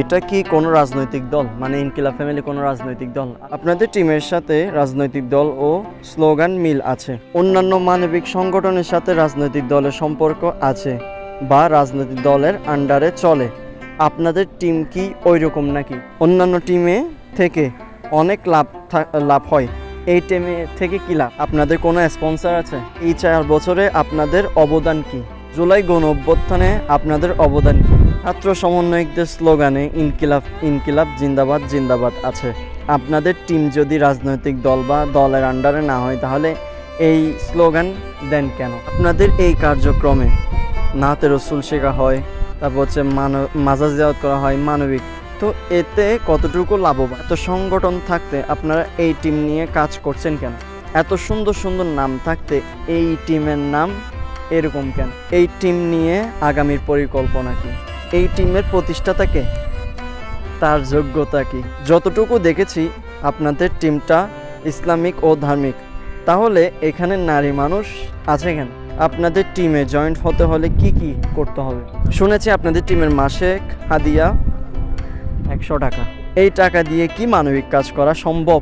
এটা কি কোনো রাজনৈতিক দল? মানে ইনকিলাব ফ্যামিলি কোনো রাজনৈতিক দল? আপনাদের টিমের সাথে রাজনৈতিক দল ও স্লোগান মিল আছে। অন্যান্য মানবিক সংগঠনের সাথে রাজনৈতিক দলের সম্পর্ক আছে বা রাজনৈতিক দলের আন্ডারে চলে। আপনাদের টিম কি ওই রকম নাকি? অন্যান্য টিমে থেকে অনেক লাভ লাভ হয়। এই টিমে থেকে কি লাভ? আপনাদের কোনো স্পন্সর আছে? এই চার বছরে আপনাদের অবদান কি? জুলাই গণ অভ্যুত্থানে আপনাদের অবদান ছাত্র সমন্বয়কদের স্লোগানে, ইনকিলাব ইনকিলাব, জিন্দাবাদ জিন্দাবাদ আছে। আপনাদের টিম যদি রাজনৈতিক দল বা দলের আন্ডারে না হয়, তাহলে এই স্লোগান দেন কেন? আপনাদের এই কার্যক্রমে নাতে রসুল শেখা হয়, তারপর হচ্ছে মানব মাজাজ দেওয়াত করা হয় মানবিক। তো এতে কতটুকু লাভবান? এত সংগঠন থাকতে আপনারা এই টিম নিয়ে কাজ করছেন কেন? এত সুন্দর সুন্দর নাম থাকতে এই টিমের নাম এরকম কেন? এই টিম নিয়ে আগামীর পরিকল্পনা কি? এই টিমের প্রতিষ্ঠাতাকে তার যোগ্যতা কি? যতটুকু দেখেছি, আপনাদের টিমটা ইসলামিক ও ধার্মিক। তাহলে এখানে নারী মানুষ আছে কেন? আপনাদের টিমে জয়েন্ট হতে হলে কি কি করতে হবে? শুনেছি আপনাদের টিমের মাসিক হাদিয়া একশো টাকা। এই টাকা দিয়ে কি মানবিক কাজ করা সম্ভব?